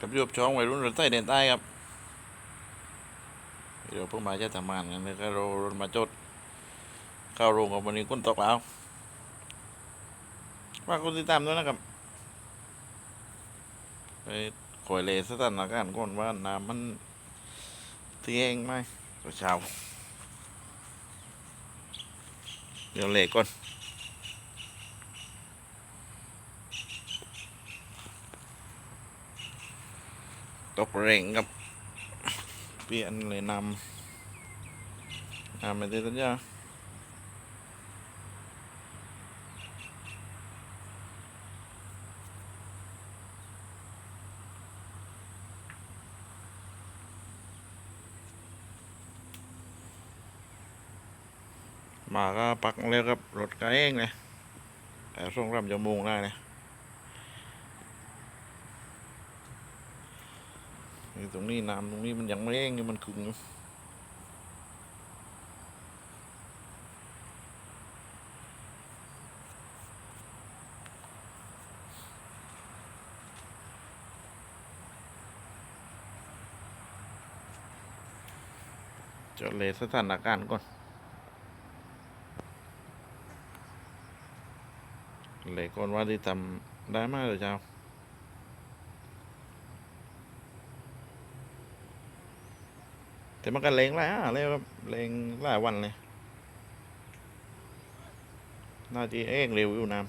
กับยบช่องวัยรุ่นรถใต้เดินใต้ครับเดี๋ยวเพิ่งมาจะทำงานกันแล้วก็เรารถมาจดเข้าโรงกับวันนี้ก้นตกแล้วว่าคนติดตามด้วยนะครับไปคอยเลสถานการณ์ก่อนว่าน้ำมันเที่ยงไหมตอนเช้าเดี๋ยวเลก่อน ตกเร่งกับเปลี่ยนเลยนำนำไปเตัญญามาก็ปักเร็วครับรถกระเองเลยแต่ส่งรำจมูกได้เลย นี่ตรงนี้น้ำตรงนี้มันยังไม่แห้งอยู่มันคึงจะเลยสถานการณ์ก่อน เลยก่อนว่าที่ทำได้มากเลยเจ้า แต่มันก็เลงหลายอะเลยครับเลงหลายวันเลยน่าจะเอ้งเร็วอยู่นะ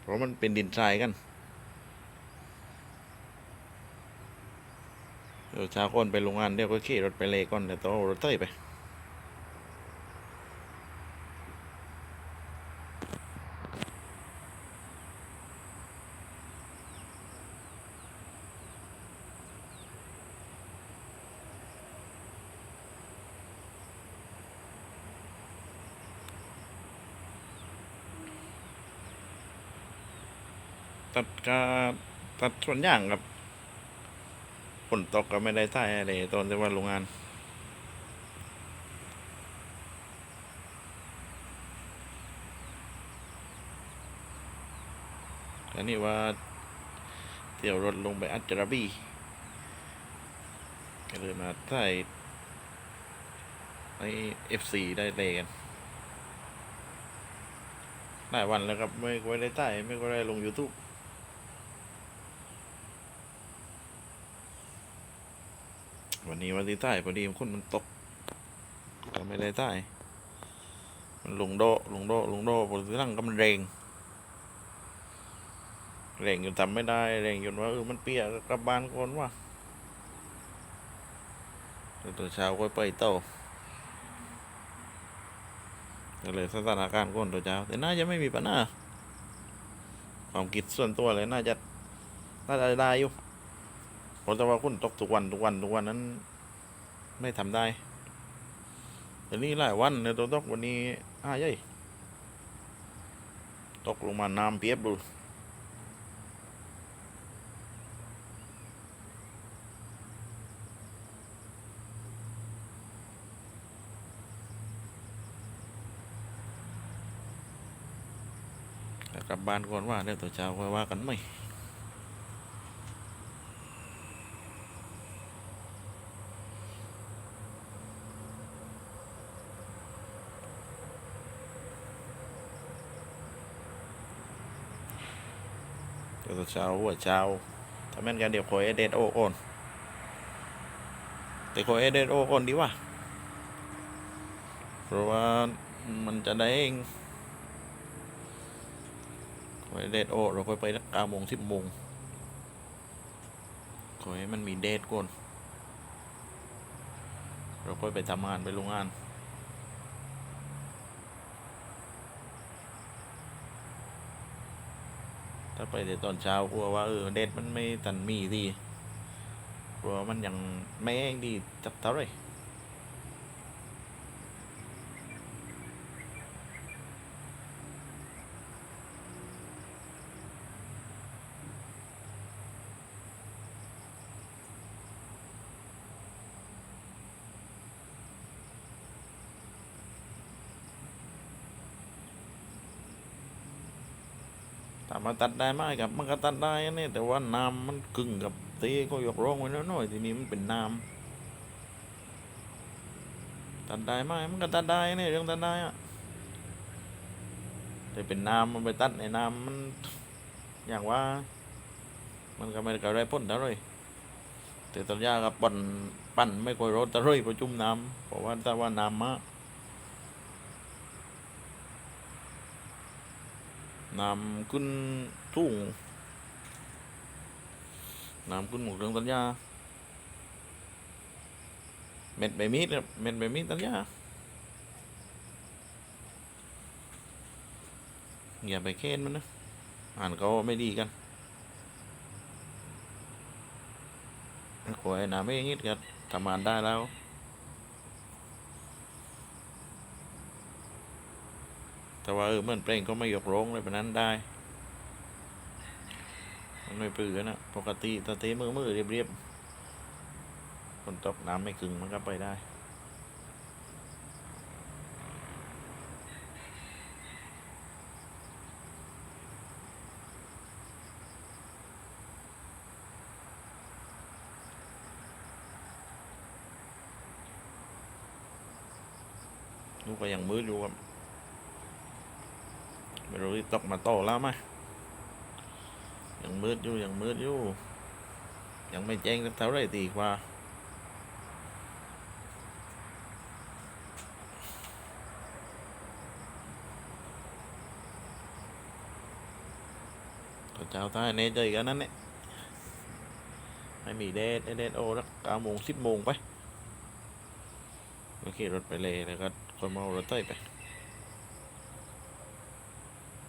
เพราะมันเป็นดินทรายกันเดี๋ยวชาก่อนไปโรงงานเดี๋ยวก็ขี่รถไปเลก่อนเดี๋ยวต้องรถเต้ยไป ตัดกาตัดส่วนอย่างครับฝนตกก็ไม่ได้ท่อะไรตอนที่ว่าโรงงานอันนี้ว่าเที่ยวรถลงไปอัจจาระบีก็เลยมาถ่ายในเอฟซีได้เลยกันหลายวันแล้วครับ ไม่ค่อยได้ถ่ายไม่ค่อยได้ลง YouTube วันนี้วันที่ใต้พอดีคนมันตกก็ไม่ได้ใต้ มันลงโดลงโดลงโดะพอที่นั่งก็มันเร่งเร่งจนทำไม่ได้เร่งจนว่าเออมันเปียกกลับบ้านก่อนว่าแล้วเช้าก็ไปเต้าก็เลยสถานการณ์ก่อนตัวเช้า แต่น่าจะไม่มีปัญหาความคิดส่วนตัวเลยน่าจะน่าจะได้อยู่ เพราะแต่ว่าคุณตกทุกวันทุกวันทุกวันนั้น ไม่ทำได้แต่นี่หลายวันเนี่ยตัวตกวันนี้อ้าใหญ่ตกลงมาน้ำเปียบดูกลับบ้านก่อนว่าเดี๋ยวตัวเช้าค่อยว่ากันไหม เดี๋ยวเช้าหัวเช้าถ้าแม่นกันเดี๋ยวคอยเอเดนโอโอนแต่คอยเอเดนโอโอนดีว่าเพราะว่ามันจะได้คอยเดทโอเราค่อยไปเก้าโมงสิบโมงคอยให้มันมีเดทก่อนเราค่อยไปทำงานไปโรงงาน ถ้าไปแต่ตอนเช้ากลัวว่าเออเดทมันไม่ตันมีดีกลัวมันยังไม่แห้งดีจับเท่าไหร ถามมาตัดได้ไหมครับมันก็ตัดได้นี่แต่ว่าน้ำมันกึ่งกับตีก็ยกร้องไว้แล้วหน่อยทีนี้มันเป็นน้ำตัดได้ไหมมันก็ตัดได้นี่เรื่องตัดได้อะแต่เป็นน้ำมันไปตัดในน้ำมันอย่างว่า มันก็ไม่ได้กระไรพ้นเท่าไรแต่ตอนยากับปั่นปั่นไม่ค่อยรถตะเลยเพราะจุ่มน้ำเพราะว่าถ้าว่าน้ำมาก น้ำขึ้นทุ่งน้ำขึ้นหมดเรื่องตัญญาเม็ดใบมีดครับเม็ดใบมีดตัญญาอย่าไปเค้นมันนะ อ่านเขาไม่ดีกันขอให้หนาไม่งิดกันทำงานได้แล้ว แต่ว่าเออเหมื่อนเพลงก็ไม่ยกร้องเลยแบบนั้นได้ มันไม่ปื้อนะ ปกติตะเตมือมือเรียบเรียบๆคนตกน้ำไม่กึงมันก็ไปได้ลูกก็ยังมืดอยู่ครับ ไม่รู้ตกมาโตแล้วไหมยังมืดอยู่ยังมืดอยู่ ยังไม่แจ้งเท่าไรตีกว่าก็เจ้าท้ายเนเจอกันนั่นเนี่ยไม่มีเดทเดทโอสักเก้าโมงสิบโมงไปก็ขี่รถไปเลยแล้วก็คนเมารถเต้ยไป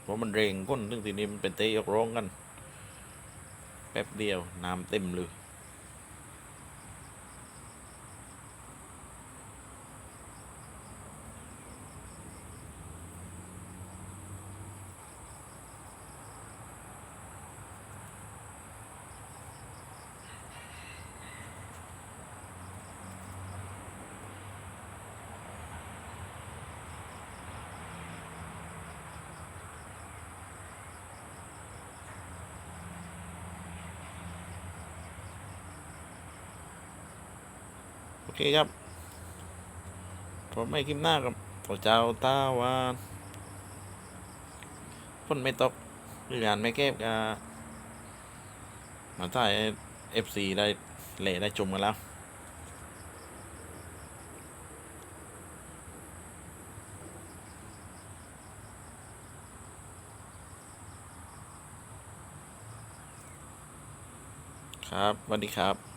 เพราะมันเร่งก้นซึ่งทีนี้มันเป็นเตะยกร้องกัน แป๊บเดียวน้ำเต็มเลย เคครับผมไม่คลิปหน้ากับขอเจ้าตาว่าฝนไม่ตกหรืองานไม่เก็บก็มาถ่ายเอฟซีได้เละได้ชมกันแล้วครับสวัสดีครับ